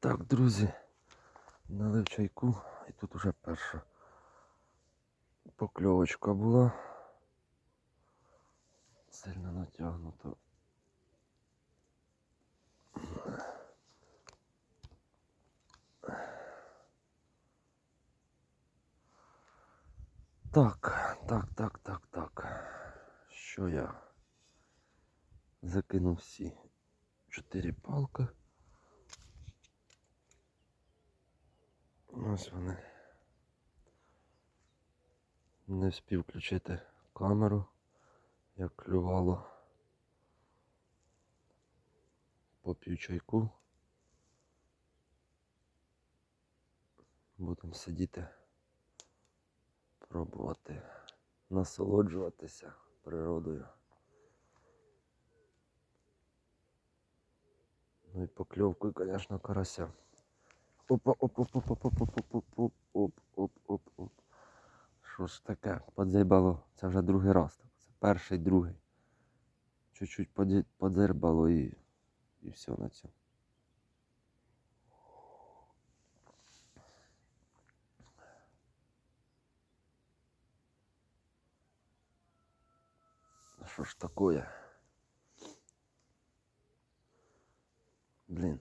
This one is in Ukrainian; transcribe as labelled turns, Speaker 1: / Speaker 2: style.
Speaker 1: Так, друзі, налив чайку, і тут уже перша покльовочка була. Сильно натягнуто. Так, так, так, так, так. Що я закинув всі чотири палки. Ось вони. Не встиг включити камеру, як клювало по чайку. Будемо сидіти, пробувати насолоджуватися природою. Ну і покльовкою, звісно, карася. Опа, оп, оп, оп, оп, оп, оп, оп, оп, оп, оп, оп, оп. Що ж таке? Подзибало. Це вже другий раз. Це перший, другий. Чуть-чуть подзирбало і, і все на цьому. Що ж такое? Блін.